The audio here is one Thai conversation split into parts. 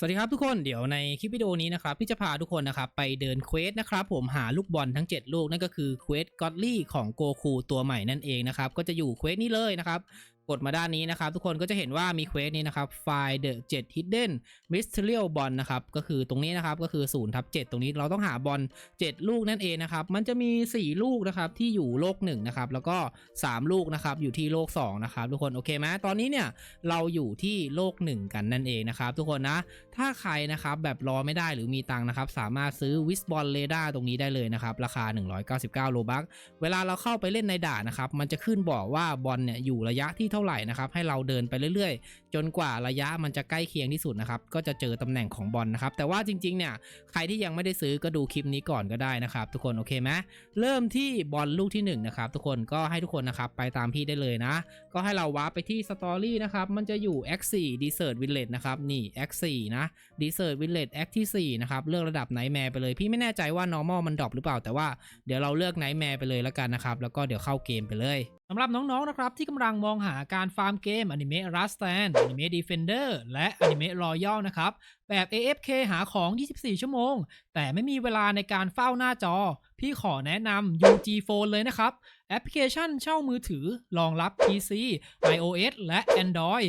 สวัสดีครับทุกคนเดี๋ยวในคลิปวิดีโอนี้นะครับพี่จะพาทุกคนนะครับไปเดินเควสนะครับผมหาลูกบอลทั้ง 7 ลูกนั่นก็คือเควสก็อดลี่ของโกคูตัวใหม่นั่นเองนะครับก็จะอยู่เควสนี้เลยนะครับ กดมาด้านนี้นะครับ ทุกคนก็จะเห็นว่ามีเควสนี้นะครับไฟล์ the 7 hidden mysterious ball นะครับก็คือตรงนี้นะครับก็คือ0ทับ7ตรงนี้เราต้องหาบอล7 ลูกนั่นเองนะครับมันจะมี 4 ลูกนะครับที่อยู่โลก1นะครับแล้วก็ 3 ลูกนะครับอยู่ที่โลก2นะครับทุกคนโอเคไหมตอนนี้เนี่ยเราอยู่ที่โลก 1 กันนั่นเองนะครับทุกคนนะถ้าใครนะครับแบบรอไม่ได้หรือมีตังค์นะครับสามารถซื้อวิสบอลเรดาร์ตรงนี้ได้เลยนะครับราคา 199 โลบัคเวลาเราเข้าไปเล่นในด่านนะครับมันจะขึ้นบอกว่าบอลเนี่ยอยู่ระยะที่เท่าไหร่นะครับให้เราเดินไปเรื่อยๆ จนกว่าระยะมันจะใกล้เคียงที่สุดนะครับก็จะเจอตำแหน่งของบอลนะครับแต่ว่าจริงๆเนี่ยใครที่ยังไม่ได้ซื้อก็ดูคลิปนี้ก่อนก็ได้นะครับทุกคนโอเคไหมเริ่มที่บอลลูกที่หนึ่งนะครับทุกคนก็ให้ทุกคนนะครับไปตามพี่ได้เลยนะ ก็ให้เราวาร์ปไปที่สตอรี่นะครับมันจะอยู่ X4 Desert Village นะครับนี่ X4 นะ Desert Village Act ที่4นะครับเลือกระดับ Nightmare ไปเลย พี่ไม่แน่ใจว่า Normal มันดรอปหรือเปล่าแต่ว่าเดี๋ยวเราเลือก Nightmare ไปเลยแล้วกันนะครับแล้วก็เดี๋ยวเข้าเกมไปเลย สำหรับน้องๆ นะครับ ที่กำลังมองหาการฟาร์มเกมอนิเมะรัสต์นอนิเมะดีเฟนเดอร์และอนิเมะรอยัลนะครับ แบบ AFK หาของ 24 ชั่วโมง แต่ไม่มีเวลาในการเฝ้าหน้าจอ พี่ขอแนะนำ UG Phone เลยนะครับ แอปพลิเคชันเช่ามือถือรองรับ PC iOS และ Android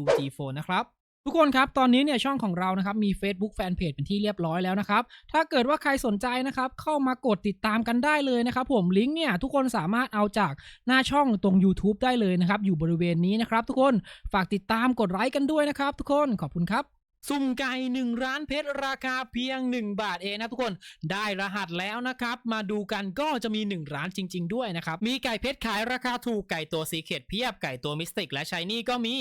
UG Phone นะครับทุกคนครับ ตอนนี้เนี่ยช่องของเรานะครับมี Facebook Fanpage เป็นที่เรียบร้อยแล้วนะครับ ถ้าเกิดว่าใครสนใจนะครับเข้ามากดติดตามกันได้เลยนะครับผมลิงก์เนี่ยทุกคนสามารถเอาจากหน้าช่องตรง YouTube ได้เลยนะครับอยู่บริเวณนี้นะครับทุกคนฝากติดตามกดไลค์กันด้วยนะครับทุกคนขอบคุณครับ สุ่มไก่1ร้านเพชรราคาเพียง 1 บาทเองนะทุกคนได้รหัสแล้วนะครับ มาดูกันก็จะมี 1 ร้านจริง ๆ ด้วยนะครับ มีไก่เพชรขายราคาถูกไก่ตัวสีเขตเพียบไก่ตัวมิสติกและชายนี่ก็มี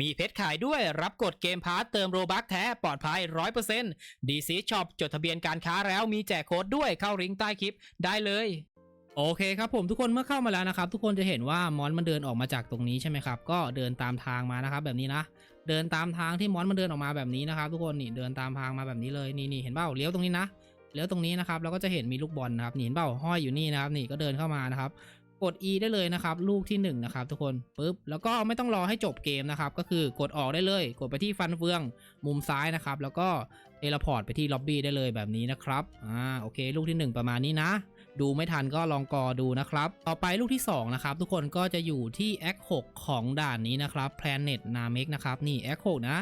มีเพชรขายด้วยรับกดเกมพาร์ตเติมโรบัคแท้ปลอดภัย 100%ดีซีช็อปจดทะเบียนการค้าแล้วมีแจกโค้ดด้วยเข้าลิงก์ใต้คลิปได้เลย โอเคครับผมทุกคนเมื่อเข้ามาแล้วนะครับ ทุกคนจะเห็นว่ามอนมันเดินออกมาจากตรงนี้ใช่ไหมครับก็เดินตามทางมานะครับ แบบนี้นะ เดินตามทางที่มอนมันเดินออกมาแบบนี้นะครับ ทุกคนนี่เดินตามทางมาแบบนี้เลยนี่นี่เห็นเปล่าเลี้ยวตรงนี้นะเลี้ยวตรงนี้นะครับแล้วก็จะเห็นมีลูกบอลนะครับนี่เห็นเปล่าห้อยอยู่นี่นะครับ นี่ก็เดินเข้ามานะครับ กด E ได้เลยนะครับ ลูกที่1นงนะครับทุกคนปุ๊บแล้วก็ไม่ต้องรอให้จบเกมนะครับ ก็คือกดออกได้เลย กดไปที่ฟันเฟืองมุมซ้ายนะครับ แล้วก็เทเลพอร์ตไปที่ล็อบบี้ได้เลยแบบนี้นะครับอ่าโอเค ลูกที่ 1 ประมาณนี้นะ ดูไม่ทันก็ลองกอดูนะครับ ต่อไปลูกที่2นะครับทุกคนก็จะอยู่ที่ X 6 ของด่านนี้นะครับ Planet Namek นะครับนี่ X 6 นะ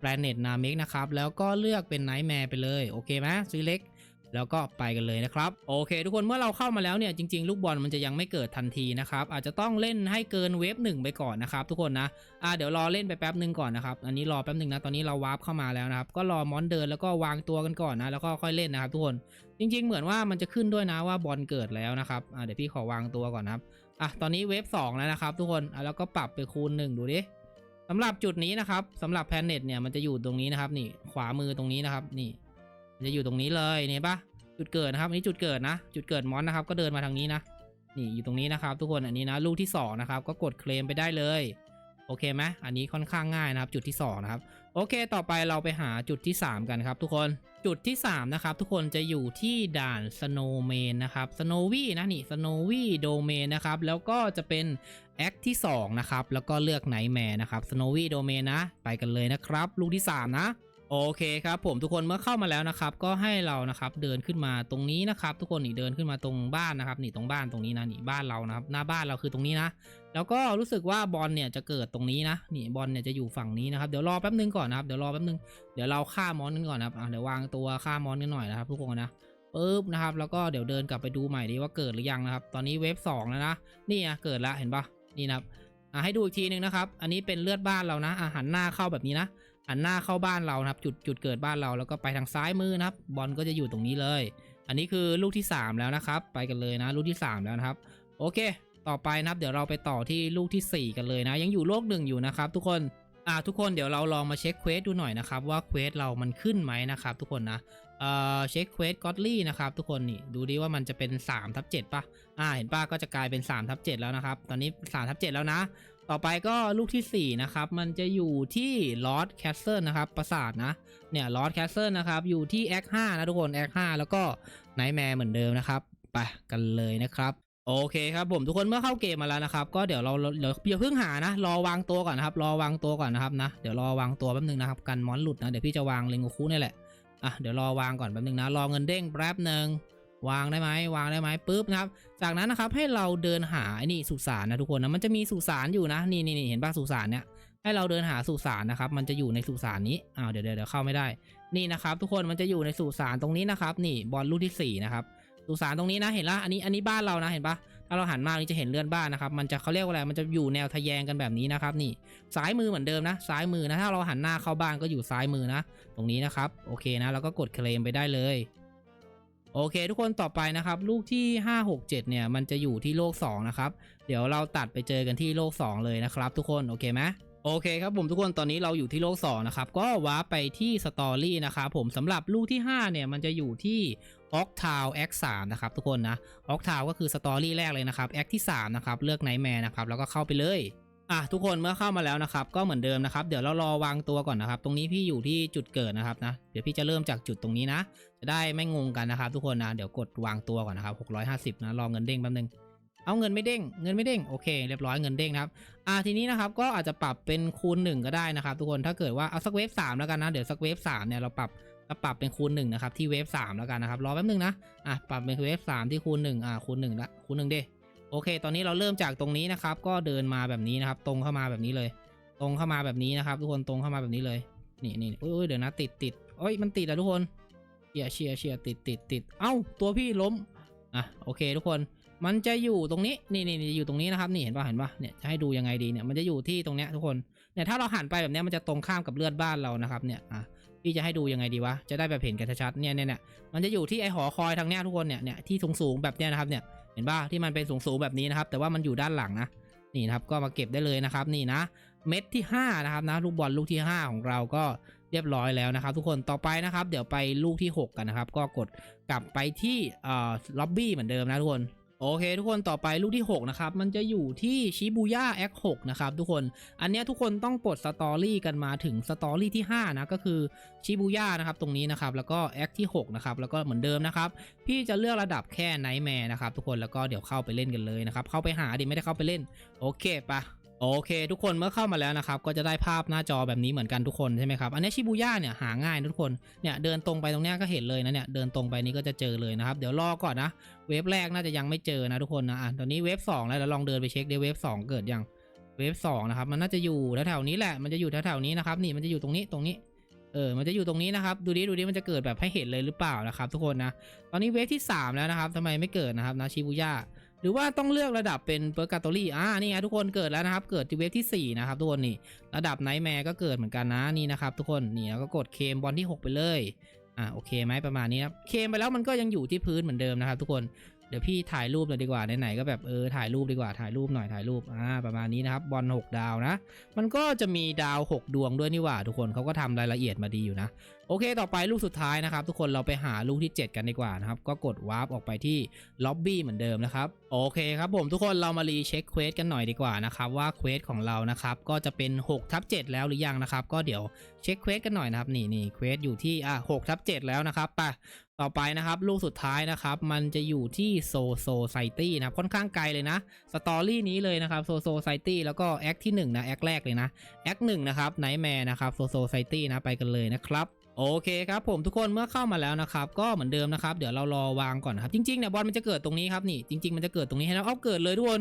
Planet Namek นะครับแล้วก็เลือกเป็น Nightmare ไปเลยโอเคไหมซื้อเล็ก แล้วก็ไปกันเลยนะครับ โอเค ทุกคนเมื่อเราเข้ามาแล้วเนี่ยจริง ๆ ลูกบอลมันจะยังไม่เกิดทันทีนะครับอาจจะต้องเล่นให้เกินเวฟหนึ่งไปก่อนนะครับทุกคนนะอ่าเดี๋ยวรอเล่นไปแป๊บหนึ่งก่อนนะครับอันนี้รอแป๊บหนึ่งนะตอนนี้เราวาร์ปเข้ามาแล้วนะครับก็รอมอนเดินแล้วก็วางตัวกันก่อนนะแล้วก็ค่อยเล่นนะครับทุกคนจริง ๆ เหมือนว่ามันจะขึ้นด้วยนะว่าบอลเกิดแล้วนะครับอ่าเดี๋ยวพี่ขอวางตัวก่อนนะครับอะตอนนี้เวฟ2แล้วนะครับ ทุกคนอะแล้วก็ปรับไปคูณหนึ่งดูดิสำหรับจุดนี้นะครับสำหรับแพนเน็ตเนี่ยมันจะอยู่ตรงนี้นะครับนี่ขวามือตรงนี้นะครับนี่ จะอยู่ตรงนี้เลยเนี่ยปะจุดเกิดนะครับอันนี้จุดเกิดนะ จุดเกิดมอนนะครับ ก็เดินมาทางนี้นะนี่อยู่ตรงนี้นะครับทุกคนอันนี้นะลูกที่2นะครับก็กดเคลมไปได้เลยโอเคไหมอันนี้ค่อนข้างง่ายนะครับ จุดที่ 2 นะครับ โอเค ต่อไปเราไปหาจุดที่ 3 กันครับ ทุกคนจุดที่ 3 นะครับ ทุกคนจะอยู่ที่ด่าน Snowman นะครับ Snowy นะนี่ Snowy Domain นะครับ แล้วก็จะเป็นแอคที่ 2 นะครับ แล้วก็เลือก Nightmare นะครับ Snowy Domain นะ ไปกันเลยนะครับ ลูกที่ 3 นะ โอเคครับผมทุกคนเมื่อเข้ามาแล้วนะครับ ก็ให้เรานะครับเดินขึ้นมาตรงนี้นะครับ ทุกคนนี่เดินขึ้นมาตรงบ้านนะครับนี่ตรงบ้านตรงนี้นะนี่บ้านเรานะครับ หน้าบ้านเราคือตรงนี้นะ แล้วก็รู้สึกว่าบอลเนี่ยจะเกิดตรงนี้นะนี่บอลเนี่ยจะอยู่ฝั่งนี้นะครับเดี๋ยวรอแป๊บนึงก่อนนะครับเดี๋ยวรอแป๊บนึงเดี๋ยวเราฆ่ามอนกันก่อนนะครับเดี๋ยววางตัวฆ่ามอนกันหน่อยนะครับ ทุกคนนะปึ๊บนะครับ แล้วก็เดี๋ยวเดินกลับไปดูใหม่ดีว่าเกิดหรือยังนะครับ ตอนนี้เวฟสองแล้วนะนี่อะเกิดแล้วเห็นปะนี่นะครับอะให้ดูอีกทีนึงนะครับ อันนี้เป็นเลือดบ้านเรานะอะหันหน้าเข้าแบบนี้นะ หันหน้าเข้าบ้านเรานะครับ จุดจุดเกิดบ้านเราแล้วก็ไปทางซ้ายมือนะครับ บอลก็จะอยู่ตรงนี้เลย อันนี้คือลูกที่ 3 แล้วนะครับ ไปกันเลยนะ ลูกที่ 3 แล้วนะครับ โอเค ต่อไปนะครับ เดี๋ยวเราไปต่อที่ลูกทีสี่ 4 กันเลยนะ ยังอยู่โลกหนึ่งอยู่นะครับ ทุกคนอ่าทุกคนเดี๋ยวเราลองมาเช็คเควสดูหน่อยนะครับว่าเควสเรามันขึ้นไหมนะครับทุกคนนะเอ่อเช็คเควสก็อดลี่นะครับทุกคนนี่ดูดิว่ามันจะเป็น3ทับ7ป่ะอ่าเห็นป่ะก็จะกลายเป็น3ทับ7แล้วนะครับ ตอนนี้3ทับ7แล้วนะ ต่อไปก็ลูกที่ 4 นะครับ มันจะอยู่ที่ลอ d แคสเซิลนะครับ ปราสาทนะ เนี่ยลอ d แคสเซิลนะครับ อยู่ที่แอค5นะทุกคนแอค5แล้วก็ไนท์แมร์เหมือนเดิมนะครับ ไปกันเลยนะครับโอเคครับผมทุกคนเมื่อเข้าเกมมาแล้วนะครับ ก็เดี๋ยวเราเดี๋ยวอย่าเพิ่งหานะรอวางตัวก่อนนะครับ รอวางตัวก่อนนะครับนะเดี๋ยวรอวางตัวแป๊บนึงนะครับกันมอนหลุดนะเดี๋ยวพี่จะวางเลงโกคุนี่แหละอะเดี๋ยวรอวางก่อนแป๊บนึงนะรอเงินเด้งแป๊บนึง วางได้ไหมวางได้ไหมปุ๊บนะครับ จากนั้นนะครับให้เราเดินหาไอ้นี่สุสานนะทุกคนนะมันจะมีสุสานอยู่นะนี่นี่นี่เห็นป่ะสุสานเนี่ยให้เราเดินหาสุสานนะครับ มันจะอยู่ในสุสานนี้อ้าวเดี๋ยวเดี๋ยวเดี๋ยวเข้าไม่ได้ นี่นะครับ ทุกคนมันจะอยู่ในสุสานตรงนี้นะครับ นี่บอลลูกที่สี่นะครับสุสานตรงนี้นะเห็นละอันนี้อันนี้บ้านเรานะเห็นปะถ้าเราหันมานี่จะเห็นเลื่อนบ้านนะครับ มันจะเขาเรียกว่าอะไรมันจะอยู่แนวทะแยงกันแบบนี้นะครับ นี่ซ้ายมือเหมือนเดิมนะซ้ายมือนะถ้าเราหันหน้าเข้าบ้านก็อยู่ซ้ายมือนะ ตรงนี้นะครับโอเคนะเราก็กดเคลมไปได้เลย โอเค ทุกคนต่อไปนะครับ ลูกที่ 5 6 7 เนี่ยมันจะอยู่ที่โลก 2 นะครับ เดี๋ยวเราตัดไปเจอกันที่โลก 2 เลยนะครับ ทุกคนโอเคไหมโอเคครับผมทุกคนตอนนี้เราอยู่ที่โลก2นะครับก็ว้าร์ปไปที่สตอรี่นะครับผมสำหรับลูกที่ 5 เนี่ยมันจะอยู่ที่ออกทาวแอคสามนะครับทุกคนนะออกทาวก็คือสตอรี่แรกเลยนะครับแอคที่ 3 นะครับ เลือกไนท์แมร์นะครับแล้วก็เข้าไปเลย อะทุกคนเมื่อเข้ามาแล้วนะครับก็เหมือนเดิมนะครับเดี๋ยวเรารอวางตัวก่อนนะครับ ตรงนี้พี่อยู่ที่จุดเกิดนะครับนะเดี๋ยวพี่จะเริ่มจากจุดตรงนี้นะ จะได้ไม่งงกันนะครับ ทุกคนนะเดี๋ยวกดวางตัวก่อนนะครับ 650นะรอเงินเด้งแป๊บนึงเอาเงินไม่เด้งเงินไม่เด้งโอเคเรียบร้อยเงินเด้งนะครับอ่าทีนี้นะครับก็อาจจะปรับเป็นคูณ 1 ก็ได้นะครับ ทุกคนถ้าเกิดว่าเอาสักเวฟ3แล้วกันนะเดี๋ยวสักเวฟ3เนี่ยเราปรับเราปรับเป็นคูณ1นะครับที่เวฟ3แล้วกันนะครับรอแป๊บนึงนะอะปรับเป็นเวฟ3ที่คูณ1อ่าคูณ1ละคูณ1เด้ โอเค ตอนนี้เราเริ่มจากตรงนี้นะครับ ก็เดินมาแบบนี้นะครับ ตรงเข้ามาแบบนี้เลย ตรงเข้ามาแบบนี้นะครับ ทุกคนตรงเข้ามาแบบนี้เลย นี่นี่โอ้ยเดี๋ยวนะติดติดโอ้ยมันติดอะทุกคนเชียเชียเชียติดติดติดเอ้าตัวพี่ล้มอะโอเค ทุกคนมันจะอยู่ตรงนี้นี่นี่นี่อยู่ตรงนี้นะครับนี่เห็นป่ะเห็นป่ะเนี่ยจะให้ดูยังไงดีเนี่ยมันจะอยู่ที่ตรงเนี้ยทุกคนเนี่ยถ้าเราหันไปแบบเนี้ยมันจะตรงข้ามกับเลือดบ้านเรานะครับเนี่ยอะพี่จะให้ดูยังไงดีวะจะได้แบบเห็นกันชัดๆเนี่ยเนี่ยเนี่ยมันจะอยู่ที่ไอหอคอยทางเนี้ยทุกคนเนี่ยเนี่ยที่สูงๆแบบเนี้ยนะครับเนี่ย เห็นป่ะที่มันเป็นสูงๆแบบนี้นะครับ แต่ว่ามันอยู่ด้านหลังนะนี่นะครับก็มาเก็บได้เลยนะครับนี่นะ เม็ดที่ 5 นะครับนะลูกบอลลูกที่ 5 ของเราก็เรียบร้อยแล้วนะครับ ทุกคนต่อไปนะครับ เดี๋ยวไปลูกที่ 6 กันนะครับ ก็กดกลับไปที่เอ่อล็อบบี้เหมือนเดิมนะทุกคน โอเค ทุกคนต่อไปลูกที่ 6 นะครับ มันจะอยู่ที่ชิบูย่าแอค6นะครับทุกคนอันเนี้ยทุกคนต้องปลดสตอรี่กันมาถึงสตอรี่ที่ 5 นะ ก็คือชิบูย่านะครับตรงนี้นะครับ แล้วก็แอคที่ 6 นะครับ แล้วก็เหมือนเดิมนะครับ พี่จะเลือกระดับแค่ไนท์แมร์นะครับทุกคนแล้วก็เดี๋ยวเข้าไปเล่นกันเลยนะครับ เข้าไปหาดิไม่ได้เข้าไปเล่น โอเคปะ โอเค ทุกคนเมื่อเข้ามาแล้วนะครับ ก็จะได้ภาพหน้าจอแบบนี้เหมือนกันทุกคนใช่ไหมครับ อันนี้ชิบูย่าเนี่ยหาง่ายนะทุกคนเนี่ยเดินตรงไปตรงนี้ก็เห็นเลยนะเนี่ยเดินตรงไปนี้ก็จะเจอเลยนะครับ เดี๋ยวรอก่อนนะ เวฟแรกน่าจะยังไม่เจอนะทุกคนนะอะตอนนี้เวฟ2แล้วเราลองเดินไปเช็คดิเวฟ2เกิดยังเวฟ2นะครับมันน่าจะอยู่แถวๆนี้แหละมันจะอยู่แถวๆนี้นะครับนี่มันจะอยู่ตรงนี้ตรงนี้เออ มันจะอยู่ตรงนี้นะครับ ดูดิดูดิมันจะเกิดแบบให้เห็นเลยหรือเปล่านะครับ ทุกคนนะ ตอนนี้เวฟที่ 3 แล้วนะครับทำไมไม่เกิดนะครับนะชิบูย่า หรือว่าต้องเลือกระดับเป็นเปอร์กาโตรี่อ่านี่ไงทุกคนเกิดแล้วนะครับ เกิดที่เวฟที่4นะครับทุกคนนี่ระดับไนท์แมร์ก็เกิดเหมือนกันนะนี่นะครับทุกคนนี่แล้วก็กดเคมบอลที่ 6 ไปเลยอ่าโอเคไหมประมาณนี้นะครับเคมไปแล้วมันก็ยังอยู่ที่พื้นเหมือนเดิมนะครับทุกคน เดี๋ยวพี่ถ่ายรูปเลยดีกว่าไหนๆก็แบบเออถ่ายรูปดีกว่าถ่ายรูปหน่อยถ่ายรูปอ่าประมาณนี้นะครับบอล6ดาวนะ มันก็จะมีดาว 6 ดวงด้วยนี่หว่า ทุกคนเขาก็ทำรายละเอียดมาดีอยู่นะ โอเค ต่อไปลูกสุดท้ายนะครับ ทุกคนเราไปหาลูกที่ 7 กันดีกว่านะครับ ก็กดวาร์ปออกไปที่ล็อบบี้เหมือนเดิมนะครับโอเคครับผมทุกคนเรามารีเช็คเควสกันหน่อยดีกว่านะครับว่าเควสของเรานะครับก็จะเป็น6ทับ7แล้วหรือยังนะครับก็เดี๋ยวเช็คเควสกันหน่อยนะครับนี่นี่เควสอยู่ที่อะ6ทับ7แล้วนะครับไปต่อไปนะครับ ลูกสุดท้ายนะครับ มันจะอยู่ที่โซโซไซตี้นะค่อนข้างไกลเลยนะสตอรี่นี้เลยนะครับโซโซไซตี้แล้วก็แอคที่1นะแอคแรกเลยนะแอคหนึ่งนะครับไนท์แมร์นะครับโซโซไซตี้นะไปกันเลยนะครับโอเคครับผมทุกคนเมื่อเข้ามาแล้วนะครับ ก็เหมือนเดิมนะครับเดี๋ยวเรารอวางก่อนนะครับจริงๆเนี่ยบอลมันจะเกิดตรงนี้ครับนี่จริง ๆ มันจะเกิดตรงนี้ให้เราเอาเกิดเลยทุกคน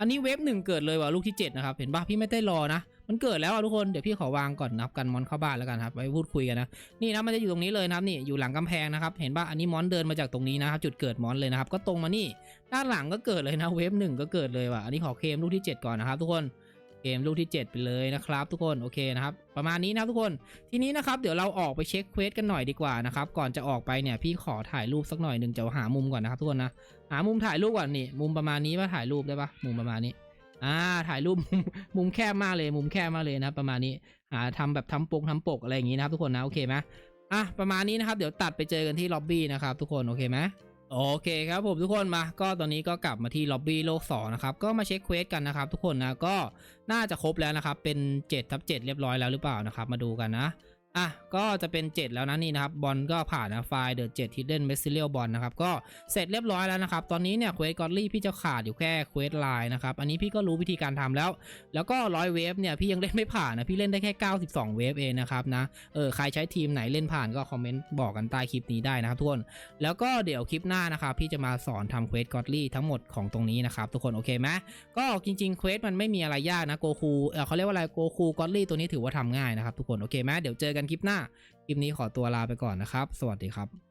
อันนี้เวฟหนึ่งเกิดเลยว่ะลูกที่7นะครับเห็นปะพี่ไม่ได้รอนะ มันเกิดแล้วอะทุกคนเดี๋ยวพี่ขอวางก่อนนับกันมอนเข้าบ้านแล้วกันครับไว้พูดคุยกันนะนี่นะมันจะอยู่ตรงนี้เลยนะครับนี่อยู่หลังกำแพงนะครับเห็นปะอันนี้มอนเดินมาจากตรงนี้นะครับจุดเกิดมอนเลยนะครับก็ตรงมานี่ด้านหลังก็เกิดเลยนะเวฟหนึ่งก็เกิดเลยว่ะอันนี้ขอเคมลูกที่ 7 ก่อนนะครับทุกคนเกมลูกที่ 7 ไปเลยนะครับ ทุกคนโอเคนะครับประมาณนี้นะครับทุกคนทีนี้นะครับเดี๋ยวเราออกไปเช็คเควสกันหน่อยดีกว่านะครับก่อนจะออกไปเนี่ยพี่ขอถ่ายรูปสักหน่อยหนึ่งจะหามุมก่อนนะครับทุกคนนะหามุมถ่ายรูปก่อนนี่มุมประมาณนี้ว่าถ่ายรูปได้ปะมุมประมาณนี้ อ่าถ่ายรูปมุมแคบมากเลยมุมแคบมากเลยนะประมาณนี้หาทำแบบทำปกทำปกอะไรอย่างงี้นะครับทุกคนนะโอเคไหมอะประมาณนี้นะครับเดี๋ยวตัดไปเจอกันที่ล็อบบี้นะครับทุกคนโอเคไหมโอเคครับผมทุกคนมา ก็ตอนนี้ก็กลับมาที่ล็อบบี้โลก2นะครับก็มาเช็คเควสกันนะครับ ทุกคนนะก็น่าจะครบแล้วนะครับเป็น7ทับ7เรียบร้อยแล้วหรือเปล่านะครับมาดูกันนะ อะก็จะเป็น 7 แล้วนะนี่นะครับบอลก็ผ่านนะไฟล์เดอะเจ็ดฮิดเด้นเมสซิเลียลบอลนะครับก็เสร็จเรียบร้อยแล้วนะครับ ตอนนี้เนี่ยเควสกอดลี่พี่จะขาดอยู่แค่เควสไลน์นะครับ อันนี้พี่ก็รู้วิธีการทำแล้ว แล้วก็ร้อยเวฟเนี่ยพี่ยังเล่นไม่ผ่านนะ พี่เล่นได้แค่ 92 เวฟเองนะครับนะเออใครใช้ทีมไหนเล่นผ่านก็คอมเมนต์บอกกันใต้คลิปนี้ได้นะครับทุกคนแล้วก็เดี๋ยวคลิปหน้านะครับพี่จะมาสอนทำเควสกอดลี่ทั้งหมดของตรงนี้นะครับทุกคนโอเคไหมก็จริงๆเควสมันไม่มีอะไรยากนะโกคูเออเขาเรียกว่าอะไรโกคูกอตลี่ตัวนี้ถือว่าทำง่ายนะครับทุกคนโอเคไหมเดี๋ยวเจอกันคลิปหน้า คลิปนี้ขอตัวลาไปก่อนนะครับ สวัสดีครับ